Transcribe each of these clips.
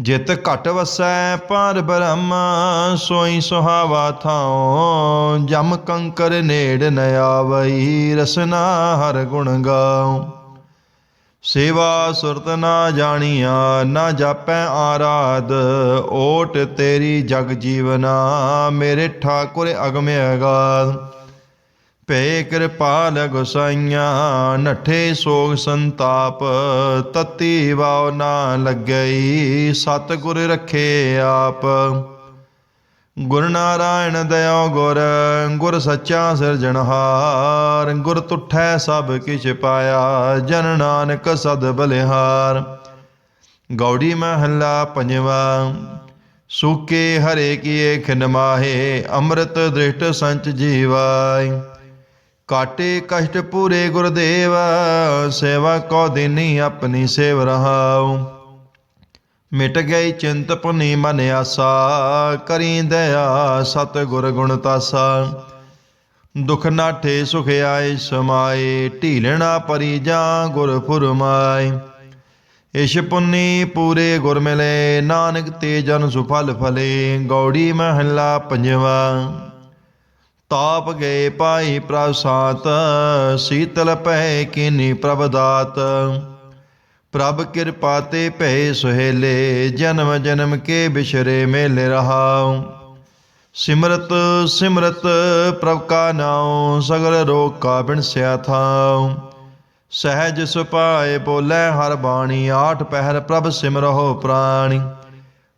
ਜਿਤ ਘਟ ਵਸੈ ਪਰ ਬ੍ਰਹਮ, ਸੋਈ ਸੁਹਾਵਾ ਥਾਉ, ਜਮ ਕੰਕਰ ਨੇੜ ਨ ਆਵਈ, ਰਸਨਾ ਹਰ ਗੁਣ ਗਾਉ। ਸੇਵਾ ਸੁਰਤ ਨਾ ਜਾਣੀਆ, ਨਾ ਜਾਪੈ ਆਰਾਧ, ਓਟ ਤੇਰੀ ਜਗ ਜੀਵਨਾ, ਮੇਰੇ ਠਾਕੁਰ ਅਗਮ ਅਗਾਧ। ਭੇ ਕਿਰਪਾਲ ਗੁਸਾਈਆਂ ਨਠੇ ਸੋਗ ਸੰਤਾਪ, ਤਤੀ ਵਾਉ ਨਾ ਲੱਗਈ, ਸਤਿਗੁਰ ਰਖੇ ਆਪ। ਗੁਰ ਨਾਰਾਇਣ ਦਇਓ ਗੁਰ ਗੁਰ ਸੱਚਾ ਸਿਰਜਣਹਾਰ ਗੁਰ ਤੁਠੈ ਸਭ ਕਿਛ ਪਾਇਆ, ਜਨ ਨਾਨਕ ਸਦ ਬਲਿਹਾਰ। ਗੌੜੀ ਮਹੱਲਾ ਪੰਜਵਾ, ਸੂਕੇ ਹਰੇ ਕੀਏ ਖਿਨ ਮਾਹੇ, ਅੰਮ੍ਰਿਤ ਦ੍ਰਿਸ਼ਟ ਸੰਚ ਜੀਵਾਈ ਕਾਟੇ ਕਸ਼ਟ ਪੂਰੇ ਗੁਰਦੇਵ, ਸੇਵਾ ਕੋ ਦਿਨੀ ਆਪਣੀ ਸੇਵ ਰਹਾਉ। ਮਿਟ ਗਈ ਚਿੰਤ ਪੁਨੀ ਮਨ ਆਸਾ, ਕਰੀ ਦਇਆ ਸਤ ਗੁਰ ਗੁਣ ਤਾਸਾ। ਦੁਖ ਨਾਠੇ ਸੁਖ ਆਏ ਸਮਾਏ, ਢੀਲਣਾ ਪਰੀ ਜਾ ਗੁਰ ਫੁਰਮਾਏ। ਇਸ਼ ਪੁੰਨੀ ਪੂਰੇ ਗੁਰ ਮਿਲੇ, ਨਾਨਕ ਤੇ ਜਨ ਸੁਫਲ ਫਲੇ, ਗੌੜੀ ਮਹੱਲਾ ਪੰਜਵਾ। ਤਾਪ ਗਏ ਪਾਈ ਪ੍ਰਸਾਤ ਸੀਤਲ ਪੈ ਕਿਨੀ ਪ੍ਰਭ ਦਾਤ ਪ੍ਰਭ ਕਿਰਪਾ ਤੇ ਭੈ ਸੁਹੇਲੇ, ਜਨਮ ਜਨਮ ਕੇ ਬਿਸ਼ਰੇ ਮੇਲੇ ਰਹਾਉ। ਸਿਮਰਤ ਸਿਮਰਤ ਪ੍ਰਭ ਕਾ ਨਾਉ, ਸਗਲ ਰੋਗ ਕਾ ਬਿਨਸਿਆ ਥਾਉ। ਸਹਿਜ ਸੁਪਾਏ ਬੋਲੇ, ਹਰ ਬਾਣੀ ਆਠ ਪਹਿਰ ਪ੍ਰਭ ਸਿਮਰਹੁ ਪ੍ਰਾਣੀ।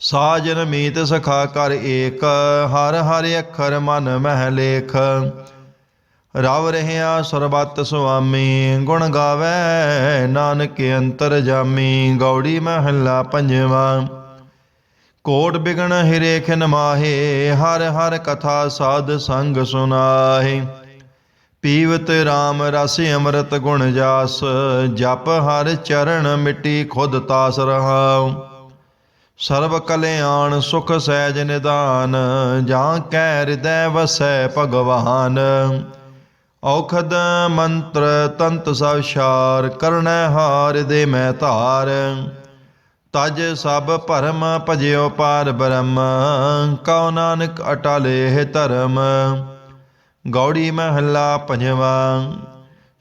ਸਾਜਨ ਮੀਤ ਸਖਾ ਕਰ ਏਕ, ਹਰ ਹਰ ਅੱਖਰ ਮਨ ਮਹਿ ਲੇਖ। ਰਵ ਰਹਿਆ ਸਰਬਤ ਸੁਆਮੀ, ਗੁਣ ਗਾਵੇ ਨਾਨਕ ਅੰਤਰ ਜਾਮੀ, ਗੌੜੀ ਮਹੱਲਾ ਪੰਜਵਾ। ਕੋਟ ਬਿਗਣ ਹਿਰੇ ਮਾਹੇ, ਹਰ ਹਰ ਕਥਾ ਸਾਧ ਸੰਗ ਸੁਨਾਹੇ। ਪੀਵਤ RAM ਰਸ ਅੰਮ੍ਰਿਤ ਗੁਣ ਜਾਸ, ਜਪ ਹਰ ਚਰਨ ਮਿੱਟੀ ਖੁਦ ਤਾਸ ਰਹਾਉ। ਸਰਬ ਕਲਿਆਣ ਸੁਖ ਸਹਿਜ ਨਿਦਾਨ, ਜਾਂ ਕੈ ਹਿਰਦੈ ਵਸੈ ਭਗਵਾਨ। ਔਖਦ ਮੰਤਰ ਤੰਤ ਸਭ ਸ਼ਾਰ ਕਰਨੈ ਹਾਰ ਦੇ ਮੈਂ ਧਾਰ। ਤਜ ਸਭ ਭਰਮ ਭਜਿਓ ਪਾਰ ਬ੍ਰਹਮ, ਕਉ ਨਾਨਕ ਅਟਲੇ ਧਰਮ। ਗੌੜੀ ਮਹੱਲਾ ਪੰਜਵਾ,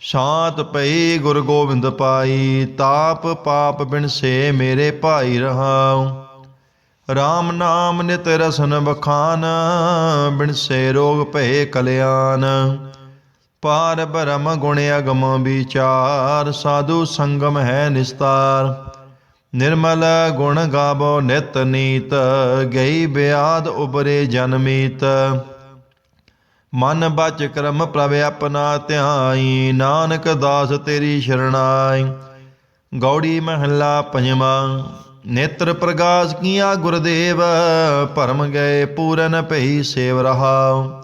ਸ਼ਾਂਤ ਪਈ ਗੁਰ ਗੋਬਿੰਦ ਪਾਈ, ਤਾਪ ਪਾਪ ਬਿਨ ਸੇ ਮੇਰੇ ਭਾਈ ਰਹਾਉ। RAM ਨਾਮ ਨਿਤ ਰਸਨ ਬਖਾਨ ਬਿਨ ਸੇ ਰੋਗ ਭਏ ਕਲਿਆਣ। ਪਾਰ ਬ੍ਰਹਮ ਗੁਣ ਅਗਮ ਵਿਚਾਰ, ਸਾਧੂ ਸੰਗਮ ਹੈ ਨਿਸਤਾਰ। ਨਿਰਮਲ ਗੁਣ ਗਾਵੋ ਨਿਤ ਨੀਤ, ਗਈ ਬਿਆਦ ਉਬਰੇ ਜਨਮੀਤ ਮਨ ਬਚ ਕਰਮ ਪ੍ਰਭ ਆਪਣਾ ਧਿਆਈ, ਨਾਨਕ ਦਾਸ ਤੇਰੀ ਸ਼ਰਣਾਈ। ਗੌੜੀ ਮਹੱਲਾ ਪੰਜਵਾ। ਨੇਤਰ ਪ੍ਰਗਾਸ ਕੀਆ ਗੁਰਦੇਵ, ਭਰਮ ਗਏ ਪੂਰਨ ਭਈ ਸੇਵ ਰਹਾਉ।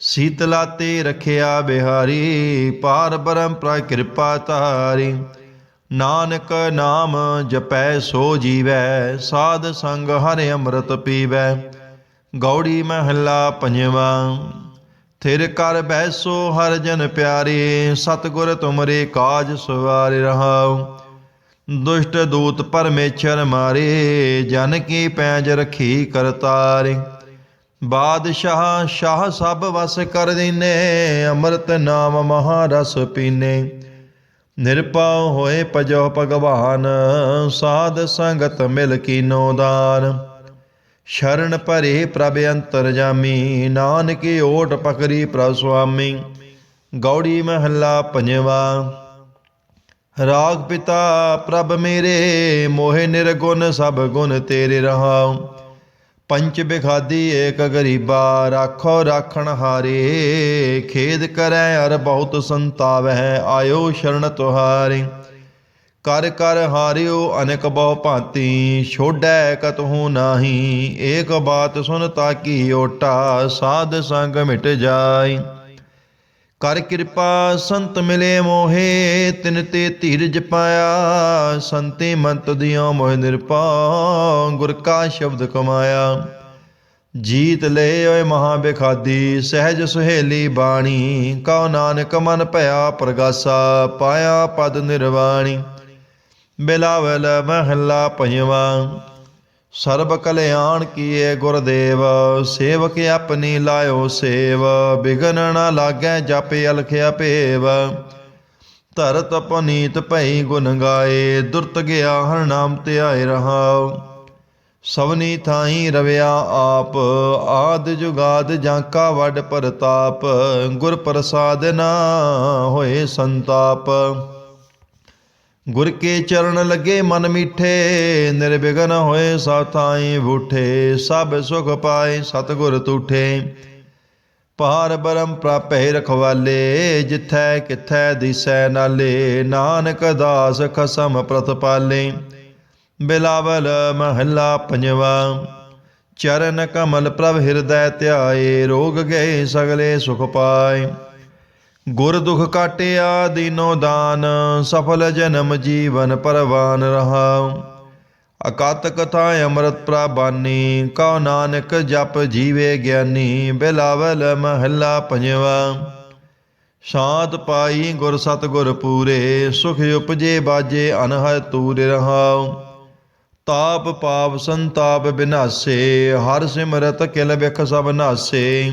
ਸੀਤਲਾ ਤੇ ਰਖਿਆ ਬਿਹਾਰੀ, ਪਾਰ ਬਰਮ ਪ੍ਰ ਕਿਰਪਾ ਤਾਰੀ ਨਾਨਕ ਨਾਮ ਜਪੈ ਸੋ ਜੀਵੈ, ਸਾਧ ਸੰਗ ਹਰਿ ਅੰਮ੍ਰਿਤ ਪੀਵੈ। ਗੌੜੀ ਮਹੱਲਾ ਪੰਜਵਾ, ਥਿਰ ਕਰ ਬੈਸੋ ਹਰ ਜਨ ਪਿਆਰੇ, ਸਤਗੁਰ ਤੁਮਰੇ ਕਾਜ ਸਵਾਰ ਰਹਾਉ। ਦੁਸ਼ਟ ਦੂਤ ਪਰਮੇਸ਼ਰ ਮਾਰੇ, ਜਨ ਕੀ ਪੈਜ ਰਖੀ ਕਰਤਾਰੇ ਬਾਦਸ਼ਾਹ ਸ਼ਾਹ ਸਭ ਵਸ ਕਰ ਦੀਨੇ, ਅੰਮ੍ਰਿਤ ਨਾਮ ਮਹਾਰਸ ਪੀਨੇ। ਨਿਰਪਉ ਹੋਏ ਭਜੋ ਭਗਵਾਨ, ਸਾਧ ਸੰਗਤ ਮਿਲ ਕੀਨੋ ਦਾਨ। ਸ਼ਰਨ ਭਰੇ ਪ੍ਰਭ ਅੰਤਰ ਜਾਮੀ, ਨਾਨਕੇ ਓਟ ਪਕਰੀ ਪ੍ਰਭ ਸੁਆਮੀ। ਗੌੜੀ ਮਹੱਲਾ ਪੰਜਵਾ। ਰਾਗ ਪਿਤਾ, ਪ੍ਰਭ ਮੇਰੇ, ਮੋਹਿ ਨਿਰਗੁਣ, ਸਭ ਗੁਣ ਤੇਰੇ ਰਹਾਉ। ਪੰਚ ਬਿਖਾਦੀ ਏਕ ਗਰੀਬਾ, ਰਾਖੋ ਰਾਖਣ ਹਾਰੇ। ਖੇਦ ਕਰੈ ਅਰ ਬਹੁਤ ਸੰਤਾਵੈ ਆਇਓ ਸ਼ਰਨ ਤੁਹਾਰੇ। ਕਰ ਕਰ ਹਾਰਿਓ ਅਨੇਕ ਬਹੁ ਭਾਂਤੀ ਛੋੜੈ ਕਤਹੂ ਨਾਹੀ। ਏਕ ਬਾਤ ਸੁਨ ਤਾਕੀ ਓਟਾ, ਸਾਧ ਸੰਗ ਮਿਟ ਜਾਈ। ਕਰ ਕਿਰਪਾ ਸੰਤ ਮਿਲੇ ਮੋਹੇ, ਤਿਨ ਤੇ ਧੀਰਜ ਪਾਇਆ। ਸੰਤੇ ਮੰਤ ਦਿਓ ਮੋਹ ਨਿਰਪਉ ਗੁਰ ਕਾ ਸ਼ਬਦ ਕਮਾਇਆ। ਜੀਤ ਲੈ ਓਏ ਮਹਾ ਬਿਖਾਦੀ ਸਹਿਜ ਸੁਹੇਲੀ ਬਾਣੀ, ਕਉ ਨਾਨਕ ਮਨ ਭਇਆ ਪ੍ਰਗਾਸਾ, ਪਾਇਆ ਪਦ ਨਿਰਵਾਣੀ। ਬਿਲਾਵਲ ਮਹੱਲਾ ਪੰਜਵਾ ਸਰਬ ਕਲਿਆਣ ਕੀਏ ਗੁਰਦੇਵ, ਸੇਵਕ ਆਪਣੀ ਲਾਇਓ ਸੇਵ, ਬਿਗਨ ਨਾ ਲਾਗੈ ਜਪ ਅਲਖਿਆ ਭੇਵ। ਧਰਤ ਪਨੀਤ ਭਈ ਗੁਣ ਗਾਏ, ਦੁਰਤ ਗਿਆ ਹਰ ਨਾਮ ਧਿਆਏ ਰਹਾਉ। ਸਵਨੀ ਥਾਈ ਰਵਿਆ ਆਪ, ਆਦ ਜੁਗਾਦ ਜਾਂ ਕਾ ਵੱਡ ਪਰਤਾਪ, ਗੁਰ ਪ੍ਰਸਾਦ ਨਾ ਹੋਏ ਸੰਤਾਪ। ਗੁਰ ਕੇ ਚਰਨ ਲੱਗੇ ਮਨ ਮਿੱਠੇ, ਨਿਰਵਿਘਨ ਹੋਏ ਸਾਥਾਈ ਬੂਠੇ, ਸਭ ਸੁਖ ਪਾਏ ਸਤਗੁਰ ਤੂਠੇ। ਪਾਰ ਬਰਮ ਪ੍ਰਾਪੈ ਰਖਵਾਲੇ, ਜਿਥੈ ਕਿਥੈ ਦਿਸੈ ਨਾਲੇ, ਨਾਨਕ ਦਾਸ ਖਸਮ ਪ੍ਰਤਪਾਲੇ ਬਿਲਾਵਲ ਮਹੱਲਾ ਪੰਜਵਾ, ਚਰਨ ਕਮਲ ਪ੍ਰਭ ਹਿਰਦੈ ਧਿਆਏ, ਰੋਗ ਗਏ ਸਗਲੇ ਸੁਖ ਪਾਏ। ਗੁਰ ਦੁਖ ਕਾਟਿਆ ਦੀਨੋ ਦਾਨ, ਸਫਲ ਜਨਮ ਜੀਵਨ ਪਰਵਾਨ ਰਹਾਉ। ਅਕਤ ਕਥਾ ਅੰਮ੍ਰਿਤ ਪ੍ਰਬਾਨੀ, ਕਉ ਨਾਨਕ ਜਪ ਜੀਵੇ ਗਿਆਨੀ, ਬਿਲਾਵਲ ਮਹੱਲਾ ਪੰਜਵਾ। ਸ਼ਾਂਤ ਪਾਈ ਗੁਰ ਸਤ ਗੁਰ ਪੂਰੇ, ਸੁਖ ਉਪਜੇ ਬਾਜੇ ਅਨਹਦ ਤੂਰ ਰਹਾਉ। ਤਾਪ ਪਾਪ ਸੰਤਾਪ ਬਿਨਾਸੇ, ਹਰ ਸਿਮਰਤ ਕਿਲ ਬਿਖ ਸਭ ਨਾਸੇ।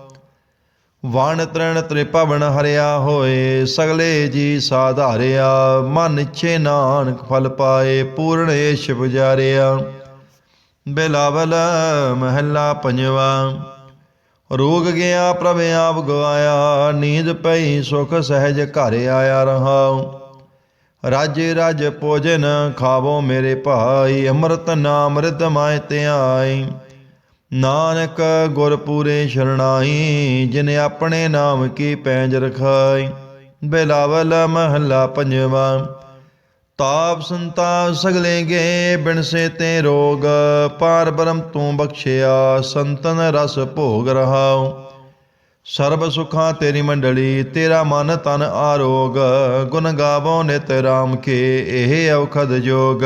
ਵਣ ਤ੍ਰਣ ਤ੍ਰਿਪਵਨ ਹਰਿਆ ਹੋਏ, ਸਗਲੇ ਜੀ ਸਾਧਾਰਿਆ, ਮਨ ਇੱਛੇ ਨਾਨਕ ਫਲ ਪਾਏ ਪੂਰਨ ਏਸ਼ ਪੁਜਾਰਿਆ ਬਿਲਾਵਲ ਮਹੱਲਾ ਪੰਜਵਾ, ਰੋਗ ਗਿਆ ਪ੍ਰਭ ਆਪ ਗਵਾਇਆ, ਨੀਂਦ ਪਈ ਸੁਖ ਸਹਿਜ ਘਰ ਆਇਆ ਰਹਾਉ ਰਾਜੇ ਰਾਜ ਭੋਜਨ ਖਾਵੋ ਮੇਰੇ ਭਾਈ, ਅੰਮ੍ਰਿਤ ਨਾਮ ਰਿਤ ਮਾਇ ਧਿਆਈ। ਨਾਨਕ ਗੁਰ ਪੂਰੇ ਸ਼ਰਣਾਈ, ਜਿਨ ਆਪਣੇ ਨਾਮ ਕੀ ਪੈਂਜ ਰਖਾਈ। ਬਿਲਾਵਲ ਮਹੱਲਾ ਪੰਜਵਾ, ਤਾਪ ਸੰਤਾਪ ਸਗਲੇ ਗੇ, ਬਿਨ ਸੇ ਤੇ ਰੋਗ, ਪਾਰ ਬ੍ਰਹਮ ਤੂੰ ਬਖਸ਼ਿਆ, ਸੰਤਨ ਰਸ ਭੋਗ ਰਹਾਉ। ਸਰਬ ਸੁਖਾਂ ਤੇਰੀ ਮੰਡਲੀ, ਤੇਰਾ ਮਨ ਤਨ ਆਰੋਗ, ਗੁਣ ਗਾਵੋ ਨਿਤ ਰਾਮ ਕੇ, ਇਹ ਔਖਦ ਜੋਗ।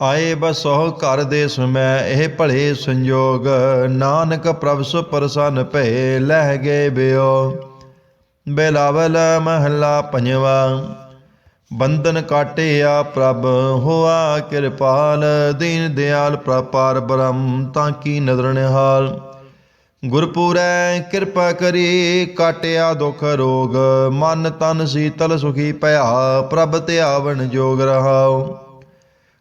ਆਏ ਬਸੋ ਘਰ ਦੇ ਸੁਮੈ, ਇਹ ਭਲੇ ਸੰਜੋਗ। ਨਾਨਕ ਪ੍ਰਭ ਸੁ ਪ੍ਰਸੰਨ ਭੈ ਲਹਿ ਗਏ ਬਿਓ। ਬੇਲਾਵਲ ਮਹੱਲਾ ਪੰਜਵਾ, ਬੰਧਨ ਕਾਟਿਆ ਪ੍ਰਭ, ਹੋਆ ਕਿਰਪਾਲ। ਦੀਨ ਦਿਆਲ ਪ੍ਰਪਾਰ ਬ੍ਰਹਮ, ਤਾਂ ਕੀ ਨਦਰ ਨਿਹਾਲ ਗੁਰਪੂਰੈ ਕਿਰਪਾ ਕਰੀ, ਕਾਟਿਆ ਦੁਖ ਰੋਗ। ਮਨ ਤਨ ਸੀਤਲ ਸੁਖੀ ਭਇਆ ਪ੍ਰਭ ਧਿਆਵਨ ਜੋਗ ਰਹਾਉ।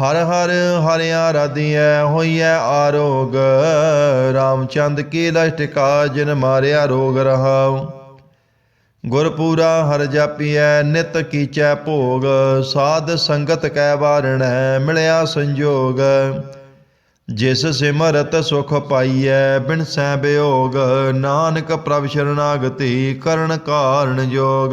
ਹਰ ਹਰ ਹਰਿਆ ਰਾਧੀਐ, ਹੋਈਐ ਆਰੋਗ। ਰਾਮਚੰਦ ਕੀ ਲਸ਼ਟਿਕਾ ਜਿਨ ਮਾਰਿਆ ਰੋਗ ਰਹਾਉ। ਗੁਰਪੂਰਾ ਹਰ ਜਾਪੀਐ, ਨਿਤ ਕੀਚੈ ਭੋਗ। ਸਾਧ ਸੰਗਤ ਕੈ ਵਾਰਣੈ, ਮਿਲਿਆ ਸੰਜੋਗ। ਜਿਸ ਸਿਮਰਤ ਸੁਖ ਪਾਈਐ, ਬਿਨ ਸੈ ਬਿਯੋਗ ਨਾਨਕ ਪ੍ਰਭ ਸ਼ਰਨਾਗਤੀ ਕਰਨ ਕਾਰਨ ਜੋਗ।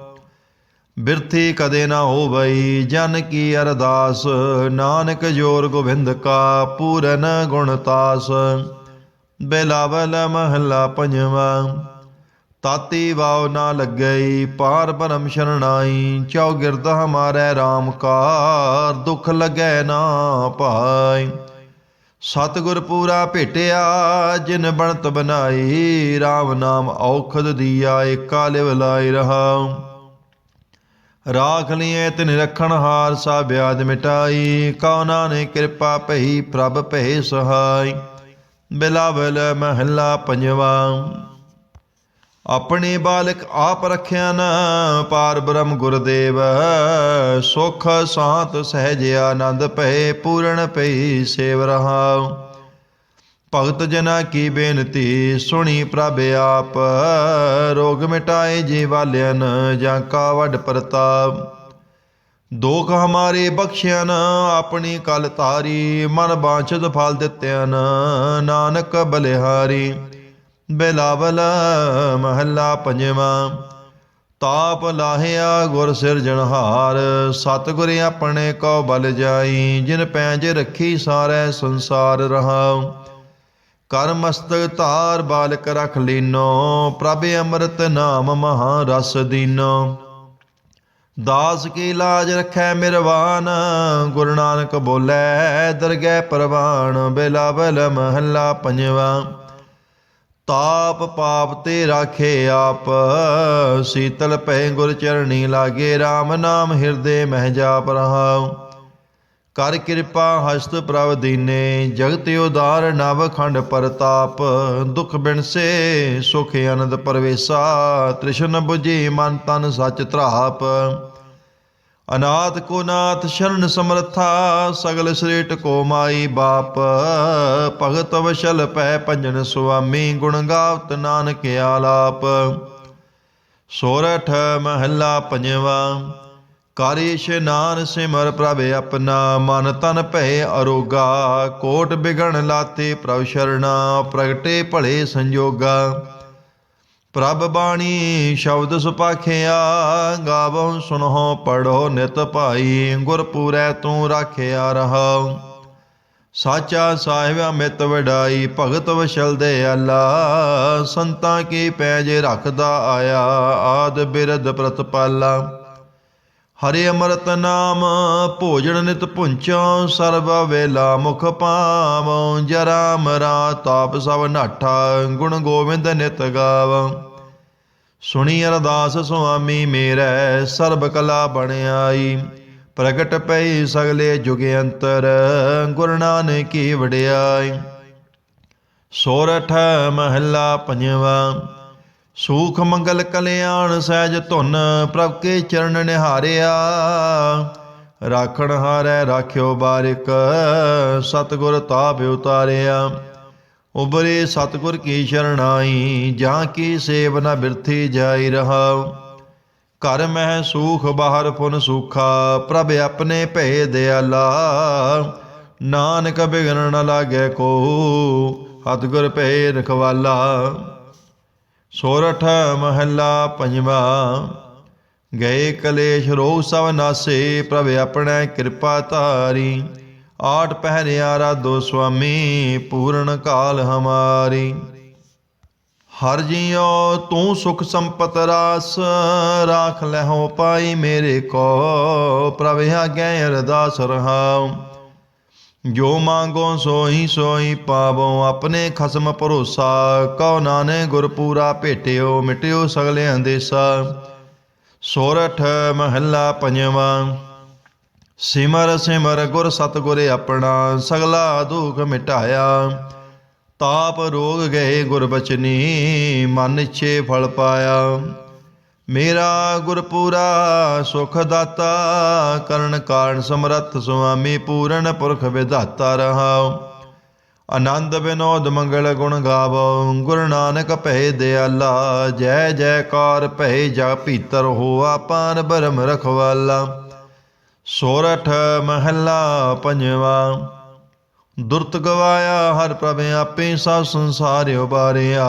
ਬਿਰਥੀ ਕਦੇ ਨਾ ਹੋਵਈ, ਜਨ ਕੀ ਅਰਦਾਸ? ਨਾਨਕ ਜੋਰ ਗੋਬਿੰਦ ਕਾ ਪੂਰਨ ਗੁਣਤਾਸ ਬਿਲਾਵਲ ਮਹੱਲਾ ਪੰਜਵਾਂ, ਤਾਤੀ ਵਾਉ ਨਾ ਲੱਗਈ, ਪਾਰ ਬਰਮ ਸ਼ਰਣਾਈ, ਚਉ ਗਿਰਦ ਹਮਾਰੇ RAM ਕਾਰ, ਦੁਖ ਲੱਗੈ ਨਾ ਭਾਈ ਸਤਿਗੁਰ ਪੂਰਾ ਭੇਟਿਆ, ਜਿਨ ਬਣਤ ਬਨਾਈ RAM ਨਾਮ ਔਖਦ ਦੀਆ, ਏਕਾ ਲਿਵ ਲਾਈ ਰਹਾ। ਰਾਖ ਲਿਏ ਤਿਨ ਰਖਣ ਹਾਰ ਸਾ ਬਿਆਦ ਮਿਟਾਈ ਕਉਨਾ ਨੇ ਕਿਰਪਾ ਭਈ ਪ੍ਰਭ ਭੈ ਸਹਾਈ। ਬਿਲਾਵਲ ਮਹੱਲਾ ਪੰਜਵਾ। ਆਪਣੇ ਬਾਲਕ ਆਪ ਰਖਿਆ ਨਾ, ਪਾਰ ਬ੍ਰਹਮ ਗੁਰਦੇਵ, ਸੁਖ ਸਾਤ ਸਹਿਜ ਆਨੰਦ ਭਏ, ਪੂਰਨ ਭਈ ਸੇਵ ਰਹਾ। ਭਗਤ ਜਨਾ ਕੀ ਬੇਨਤੀ ਸੁਣੀ ਪ੍ਰਭ ਆਪ। ਰੋਗ ਮਿਟਾਏ ਜੀ ਵਾਲਿਆਨ ਜਾਂ ਕਾ ਵੱਡ ਪ੍ਰਤਾਪ। ਦੋਖ ਹਮਾਰੇ ਬਖਸ਼ਿਆਨ ਆਪਣੀ ਕਲ ਤਾਰੀ। ਮਨ ਬਾਂਛਦ ਫਲ ਦਿੱਤਿਆਨ ਨਾਨਕ ਬਲਿਹਾਰੀ। ਬਿਲਾਵਲ ਮਹੱਲਾ ਪੰਜਵਾਂ। ਤਾਪ ਲਾਹਿਆ ਗੁਰ ਸਿਰਜਣਹਾਰ ਸਤਿਗੁਰ ਆਪਣੇ ਕੋ ਬਲ ਜਾਈ। ਜਿਨ ਪੈਂਜ ਰੱਖੀ ਸਾਰੇ ਸੰਸਾਰ ਰਹਾਉ ਕਰ ਮਸਤਕ ਧਾਰ ਬਾਲਕ ਰਖ ਲੀਨੋ, ਪ੍ਰਭ ਅੰਮ੍ਰਿਤ ਨਾਮ ਮਹਾ ਰਸ ਦੀਨੋ। ਦਾਸ ਕੀ ਲਾਜ ਰਖੈ ਮਿਰਵਾਨ, ਗੁਰੂ ਨਾਨਕ ਬੋਲੇ, ਦਰਗਹਿ ਪ੍ਰਵਾਨ, ਬਿਲਾਵਲ ਮਹੱਲਾ ਪੰਜਵਾ। ਤਾਪ ਪਾਪ ਤੇ ਰਾਖੇ ਆਪ, ਸੀਤਲ ਪੈ ਗੁਰ ਚਰਣੀ ਲਾਗੇ RAM ਨਾਮ ਹਿਰਦੇ ਮਹਿ ਜਾਪ ਰਹਾਉ। ਕਰ ਕਿਰਪਾ ਹਸਤ ਪ੍ਰਭ ਦੀਨੇ, ਜਗਤ ਉਦਾਰ ਨਵ ਖੰਡ ਪਰਤਾਪ, ਦੁਖ ਬਿਨਸੇ ਸੁਖ ਆਨੰਦ ਪਰਵੇਸਾ, ਤ੍ਰਿਸ਼ਨ 부ਜੀ ਮਨ ਤਨ ਸਚ ਤ੍ਰਾਪ। ਅਨਾਥ ਕੋ ਨਾਥ ਸ਼ਰਨ ਸਮਰਥਾ, ਸਗਲ ਸ੍ਰੇਟ ਕੋ ਮਾਈ ਬਾਪ। ਭਗਤ ਵਸ਼ਲ ਪੈ ਪੰਜਨ ਸੁਆਮੀ, ਗੁਣ ਗਾਵਤ ਨਾਨਕ ਆਲਾਪ। ਸੋਰਠ ਮਹੱਲਾ ਪੰਜਵਾ ਕਰ ਇਸ਼ਨਾਨ ਸਿਮਰ ਪ੍ਰਭ ਆਪਣਾ, ਮਨ ਤਨ ਭੈ ਅਰੋਗਾ। ਕੋਟ ਬਿਗਣ ਲਾਤੇ ਪ੍ਰਭ ਸ਼ਰਣਾ, ਪ੍ਰਗਟੇ ਭਲੇ ਸੰਜੋਗਾ। ਪ੍ਰਭ ਬਾਣੀ ਸ਼ਬਦ ਸੁਪਾਖਿਆ ਗਾਵੋ ਸੁਨੋ ਪੜੋ ਨਿਤ ਭਾਈ ਗੁਰਪੂਰੈ ਤੂੰ ਰਾਖਿਆ ਰਹਾਉ ਸਾਚਾ ਸਾਹਿਬ ਅਮਿਤ ਵਡਾਈ, ਭਗਤ ਵਸ਼ਲ ਦੇ ਅੱਲਾ। ਸੰਤਾਂ ਕੀ ਪੈਜ ਰੱਖਦਾ ਆਇਆ, ਆਦ ਬਿਰਧ ਪ੍ਰਤਪਾਲਾ। ਹਰੇ ਅਮਰਤ ਨਾਮ, ਭੋਜਨ ਨਿਤ ਪੁੰਚੋ ਸਰਬ ਵੇਲਾ ਮੁਖ ਪਾਵੋ ਜਰਾ ਮਰਾ ਤਾਪ ਸਭ ਨਾਠਾ, ਗੁਣ ਗੋਬਿੰਦ ਨਿਤ ਗਾਵੋ। ਸੁਣੀ ਅਰਦਾਸ ਸੁਆਮੀ ਮੇਰੇ, ਸਰਬ ਕਲਾ ਬਣ ਪ੍ਰਗਟ ਪਈ ਸਗਲੇ ਜੁਗ ਅੰਤਰ, ਗੁਰੂ ਨਾਨਕੀ ਵਡਿਆਈ। ਸੋਰਠ ਮਹੱਲਾ ਪੰਜਵਾ ਸੂਖ ਮੰਗਲ ਕਲਿਆਣ ਸਹਿਜ ਧੁਨ ਪ੍ਰਭ ਕੇ ਚਰਨ ਨਿਹਾਰਿਆ। ਰਾਖਣ ਹਾਰੈ ਰਾਖਿਓ ਬਾਰਿਕ ਸਤਗੁਰ ਤਾਪ ਉਤਾਰਿਆ। ਉਬਰੇ ਸਤਗੁਰ ਕੀ ਸ਼ਰਣਾਈ ਜਾਂ ਕੀ ਸੇਵ ਨ ਬਿਰਥੀ ਜਾਈ ਰਹਾਉ ਘਰ ਮਹਿ ਸੂਖ, ਬਾਹਰ ਪੁਨ ਸੂਖਾ, ਪ੍ਰਭ ਆਪਣੇ ਭੇ ਦਿਆਲਾ ਨਾਨਕ ਬਿਗਨ ਨ ਲਾਗੇ ਕੋ ਹਤਗੁਰ ਭੇ ਰਖਵਾਲਾ। ਸੋਰਠ ਮਹੱਲਾ ਪੰਜਵਾ। ਗਏ ਕਲੇਸ਼ ਰੋਗ ਸਭ ਨਾਸੇ, ਪ੍ਰਭ ਆਪਣੇ ਕਿਰਪਾ ਧਾਰੀ। ਆਠ ਪਹਿਰਿਆ ਦੋ ਸੁਆਮੀ, ਪੂਰਨ ਕਾਲ ਹਮਾਰੀ। ਹਰ ਜਿਉ ਤੂੰ ਸੁਖ ਸੰਪਤ ਰਾਸ, ਰਾਖ ਲਹੋ ਪਾਈ ਮੇਰੇ ਕੋ। ਪ੍ਰਭ ਆਗੈ ਅਰਦਾਸ ਰਹਾਉ। ਜੋ ਮੰਗੋ ਸੋਈ ਸੋਈ ਪਾਵੋ, ਆਪਣੇ ਖਸਮ ਭਰੋਸਾ। ਕਉ ਨਾਨੇ ਗੁਰ ਪੂਰਾ ਭੇਟਿਓ, ਮਿਟਿਓ ਸਗਲੇ ਅੰਦੇਸਾ ਸੋਰਠ ਮਹੱਲਾ ਪੰਜਵਾਂ। ਸਿਮਰ ਸਿਮਰ ਗੁਰ ਸਤਗੁਰ ਆਪਣਾ, ਸਗਲਾ ਦੁਖ ਮਿਟਾਇਆ। ਤਾਪ ਰੋਗ ਗਏ ਗੁਰ ਬਚਨੀ, ਮਨ ਛੇ ਫਲ ਪਾਇਆ। ਮੇਰਾ ਗੁਰ ਪੂਰਾ ਸੁਖ ਦਾਤਾ ਕਰਨ ਕਾਰਨ ਸਮਰੱਥ ਸੁਆਮੀ ਪੂਰਨ ਪੁਰਖ ਵਿਧਾਤਾ ਰਹਾਉ। ਆਨੰਦ ਬਿਨੋਦ ਮੰਗਲ ਗੁਣ ਗਾਵੋ, ਗੁਰੂ ਨਾਨਕ ਭੈ ਦਿਆਲਾ, ਜੈ ਜੈਕਾਰ ਭੈ ਜਾ ਭੀਤਰ ਹੋਆ ਪਾਨ ਬਰਮ ਰਖਵਾਲਾ। ਸੋਰਠ ਮਹੱਲਾ ਪੰਜਵਾ ਦੁਰਤ ਗਵਾਇਆ ਹਰ ਪ੍ਰਭ ਆਪੇ ਸਭ ਸੰਸਾਰ ਉਬਾਰਿਆ।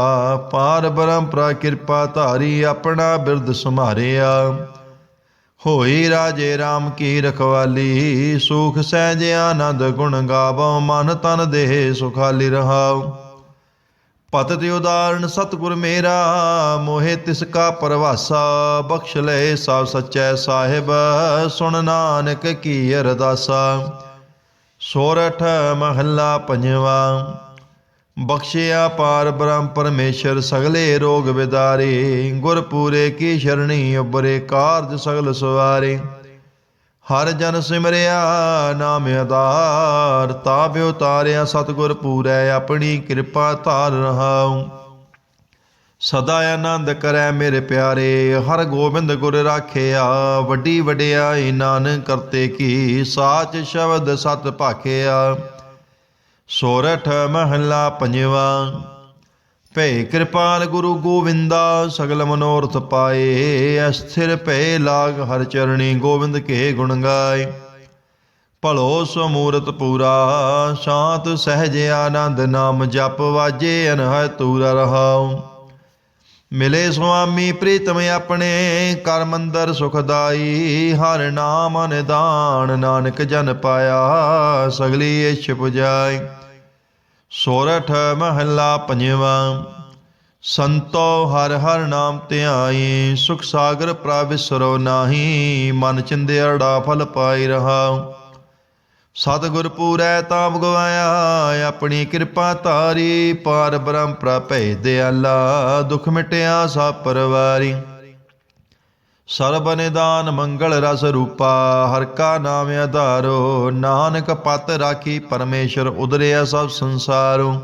ਪਾਰ ਬ੍ਰਹਮ ਪ੍ਰਾ ਕਿਰਪਾ ਧਾਰੀ ਆਪਣਾ ਬਿਰਦ ਸੰਭਾਰਿਆ। ਹੋਈ ਰਾਜੇ RAM ਕੀ ਰਖਵਾਲੀ, ਸੁਖ ਸਹਿਜ ਆਨੰਦ ਗੁਣ ਗਾਵੋ, ਮਨ ਤਨ ਦੇਹ ਸੁਖਾਲੀ ਰਹਾ ਪਤ ਤੇ ਉਦਾਹਰਣ, ਸਤਿਗੁਰ ਮੇਰਾ, ਮੋਹਿ ਤਿਸ ਕਾ ਪਰਵਾਸਾ, ਬਖਸ਼ ਲੈ ਸਭ ਸਚੈ ਸਾਹਿਬ, ਸੁਣ ਨਾਨਕ ਕੀ ਅਰਦਾਸਾ। ਸੋਰਠ ਮਹੱਲਾ ਪੰਜਵਾ। ਬਖਸ਼ਿਆ ਪਾਰ ਬ੍ਰਹਮ ਪਰਮੇਸ਼ਰ ਸਗਲੇ ਰੋਗ ਵਿਦਾਰੇ। ਗੁਰਪੂਰੇ ਕੀ ਸ਼ਰਣੀ ਉਬਰੇ ਕਾਰਜ ਸਗਲ ਸਵਾਰੇ। ਹਰ ਜਨ ਸਿਮਰਿਆ ਨਾਮ ਆਧਾਰ। ਤਾਪ ਉਤਾਰਿਆ ਸਤਿਗੁਰ ਪੂਰੈ, ਆਪਣੀ ਕਿਰਪਾ ਧਾਰ ਰਹਾਉ। ਸਦਾ ਆਨੰਦ ਕਰੈ ਮੇਰੇ ਪਿਆਰੇ, ਹਰ ਗੋਬਿੰਦ ਗੁਰ ਰਾਖਿਆ, ਵੱਡੀ ਵਡਿਆਈ ਨਾਨਕ ਕਰਤੇ ਕੀ, ਸਾਚ ਸ਼ਬਦ ਸਤ ਭਾਖਿਆ। ਸੋਰਠ ਮਹਲਾ ਪੰਜਵਾ ਭੈ ਕਿਰਪਾਲ ਗੁਰੂ ਗੋਵਿੰਦਾ, ਸਗਲ ਮਨੋਰਥ ਪਾਏ, ਅਸਥਿਰ ਭੈ ਲਾਗ ਹਰ ਚਰਣੀ ਗੋਬਿੰਦ ਕੇ ਗੁਣ ਗਾਏ। ਭਲੋ ਸਮੂਰਤ ਪੂਰਾ, ਸ਼ਾਂਤ ਸਹਿਜ ਆਨੰਦ ਨਾਮ ਜਪ ਵਾਜੇ ਅਨਹੈ ਤੂਰਾ ਰਹਾਉ। ਮਿਲੇ ਸੁਆਮੀ ਪ੍ਰੀਤਮ ਆਪਣੇ ਕਰਮ ਅੰਦਰ ਸੁਖਦਾਈ, ਹਰ ਨਾਮ ਅਨਦਾਨ ਨਾਨਕ ਜਨ ਪਾਇਆ, ਸਗਲੀ ਇਛ ਪੁਜਾਈ। ਸੋਰਠ ਮਹੱਲਾ ਪੰਜਵਾਂ, ਸੰਤੋ ਹਰ ਹਰ ਨਾਮ ਧਿਆਈ, ਸੁਖ ਸਾਗਰ ਪ੍ਰਵਿਸਰੋ ਨਾਹੀ, ਮਨ ਚਿੰਦਿਆੜਾ ਫਲ ਪਾਈ ਰਹਾ। ਸਤਿਗੁਰ ਪੂਰੈ ਤਾਪ ਗਵਾਇਆ ਆਪਣੀ ਕਿਰਪਾ ਧਾਰੀ, ਪਾਰ ਬ੍ਰਹਮ ਪ੍ਰਭੈ ਦਿਆਲਾ ਦੁਖ ਮਿਟਿਆ ਸਭ ਪਰਵਾਰੀ। ਸਰਬ ਨਿਦਾਨ ਮੰਗਲ ਰਸ ਰੂਪਾ, ਹਰ ਕਾ ਨਾਮ ਆਧਾਰੋ, ਨਾਨਕ ਪਤ ਰਾਖੀ ਪਰਮੇਸ਼ਰ ਉਦਰਿਆ ਸਭ ਸੰਸਾਰੋ।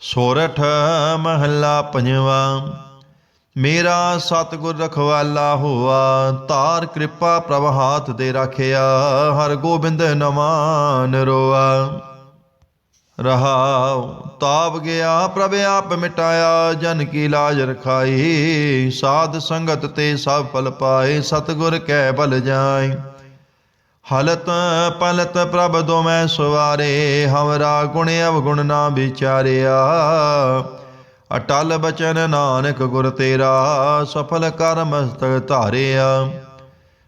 ਸੋਰਠ ਮਹੱਲਾ ਪੰਜਵਾ। ਮੇਰਾ ਸਤਿਗੁਰ ਰਖਵਾਲਾ ਹੋਆ ਧਾਰ ਕਿਰਪਾ ਪ੍ਰਭ ਹਾਥ ਦੇ ਰਾਖਿਆ, ਹਰ ਗੋਬਿੰਦ ਨਮਾਨ ਰੋਆ। ਰਹਾਉ, ਤਾਪ ਗਿਆ, ਪ੍ਰਭ ਆਪ ਮਿਟਾਇਆ, ਜਨ ਕੀ ਲਾਜ ਰਖਾਈ, ਸਾਧ ਸੰਗਤ ਤੇ ਸਭ ਫਲ ਪਾਏ, ਸਤਿਗੁਰ ਕੈ ਬਲ ਜਾਏ ਹਲਤ ਪਲਤ ਪ੍ਰਭ ਦੋ ਮੈਂ ਸਵਾਰੇ, ਹਮਰਾ ਗੁਣ ਅਵਗੁਣ ਨਾ ਵਿਚਾਰਿਆ। ਅਟਲ ਬਚਨ ਨਾਨਕ ਗੁਰ ਤੇਰਾ, ਸਫਲ ਕਰ ਮਸਤਕ ਧਾਰਿਆ।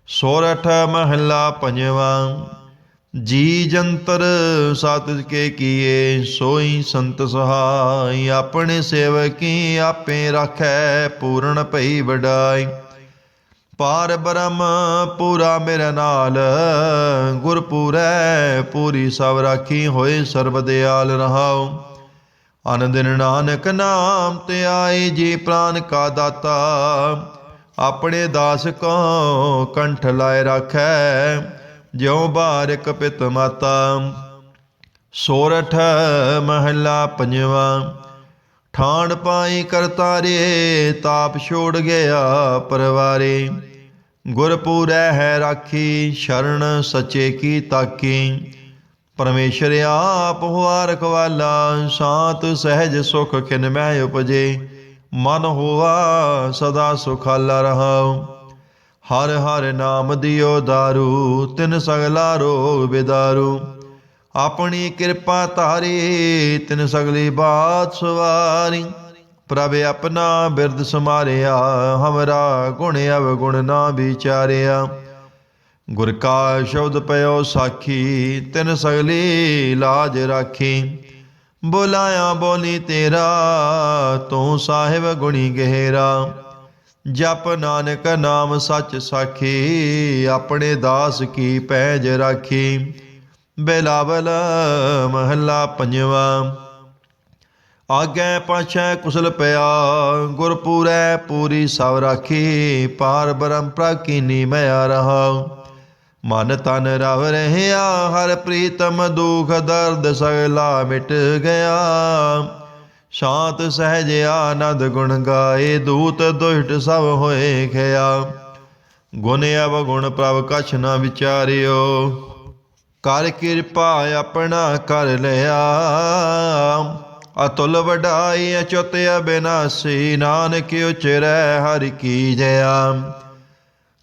ਸੋਰਠ ਮਹੱਲਾ ਪੰਜਵਾ, ਜੀ ਜੰਤਰ ਸਤ ਕੇ ਕੀਏ, ਸੋਈ ਸੰਤ ਸਹਾਈ, ਆਪਣੇ ਸੇਵਕੀ ਆਪੇ ਰਾਖੈ, ਪੂਰਨ ਭਈ ਵਡਾਈ। ਪਾਰ ਬ੍ਰਹਮ ਪੂਰਾ ਮੇਰੇ ਨਾਲ ਗੁਰ ਪੂਰੀ ਸਭ ਰਾਖੀ ਹੋਏ ਸਰਬ ਦਿਆਲ ਰਹਾਉ। ਅਨੰਦਿਨ ਨਾਨਕ ਨਾਮ ਤੇ ਆਏ ਜੀ ਪ੍ਰਾਨ ਕਾ ਦਾਤਾ, ਆਪਣੇ ਦਾਸ ਕੋ ਕੰਠ ਲਾਇ ਰੱਖੈ, ਜਿਉ ਬਾਰਿਕ ਪਿਤ ਮਾਤਾ। ਸੋਰਠ ਮਹੱਲਾ ਪੰਜਵਾ, ਠਾਣ ਪਾਈ ਕਰਤਾਰੇ ਤਾਪ ਛੋੜ ਗਿਆ ਪਰਵਾਰੇ। ਗੁਰਪੂਰੈ ਹੈ ਰਾਖੀ, ਸ਼ਰਨ ਸਚੇ ਕੀ ਤਾਕੀ। ਪਰਮੇਸ਼ਰ ਆਪ ਹੋਆ ਰਖਵਾਲਾ ਸ਼ਾਂਤ ਸਹਿਜ ਸੁਖ ਖਿਨ ਮੈਂ ਉਪਜੇ। ਮਨ ਹੋਆ ਸਦਾ ਸੁਖਾਲਾ ਰਹਾਉ। ਹਰ ਹਰ ਨਾਮ ਦਿਓ ਦਾਰੂ, ਤਿਨ ਸਗਲਾ ਰੋਗ ਬਿਦਾਰੂ। ਆਪਣੀ ਕਿਰਪਾ ਧਾਰੀ, ਤਿਨ ਸਗਲੀ ਬਾਤ ਸਵਾਰੀ। ਪ੍ਰਭ ਆਪਣਾ ਬਿਰਦ ਸਮਾਰਿਆ, ਹਮਰਾ ਗੁਣ ਅਵਗੁਣ ਨਾ ਵਿਚਾਰਿਆ। ਗੁਰ ਕਾ ਸ਼ਬਦ ਪਇਓ ਸਾਖੀ, ਤਿਨ ਸਗਲੀ ਲਾਜ ਰਾਖੀ। ਬੁਲਾਇਆ ਬੋਲੀ ਤੇਰਾ, ਤੂੰ ਸਾਹਿਬ ਗੁਣੀ ਗਹਿਰਾ। ਜਪ ਨਾਨਕ ਨਾਮ ਸੱਚ ਸਾਖੀ, ਆਪਣੇ ਦਾਸ ਕੀ ਪੈਜ ਰਾਖੀ। ਬਿਲਾਵਲ ਮਹੱਲਾ ਪੰਜਵਾ। ਆਗੇ ਪਾਛੈ ਕੁਸਲ ਪਿਆ, ਗੁਰਪੂਰੈ ਪੂਰੀ ਸਭ ਰਾਖੀ। ਪਾਰ ਬ੍ਰਹਮ ਪ੍ਰਕੀਨੀ ਮਿਆ ਰਹਾ। ਮਨ ਤਨ ਰਵ ਰਹਿਆ, ਹਰ ਪ੍ਰੀਤਮ ਦੁਖ ਦਰਦ ਸਗਲਾ ਮਿਟ ਗਿਆ। ਸ਼ਾਂਤ, ਸਹਿਜ, ਆਨੰਦ ਗੁਣ ਗਾਏ, ਦੂਤ ਦੁਸ਼ਟ ਸਭ ਹੋਏ ਖਿਆ। ਗੁਣ ਅਵਗੁਣ ਪ੍ਰਭ ਕਛ ਨਾ ਵਿਚਾਰਿਓ, ਕਰ ਕਿਰਪਾ ਆਪਣਾ ਕਰ ਲਿਆ। ਅਤੁਲ ਵਡਾਈ ਅਚੁੱਤ ਅਬਿਨਾਸੀ ਨਾਨਕ ਉਚਰੈ ਹਰਿ ਕੀ ਜਇਆ।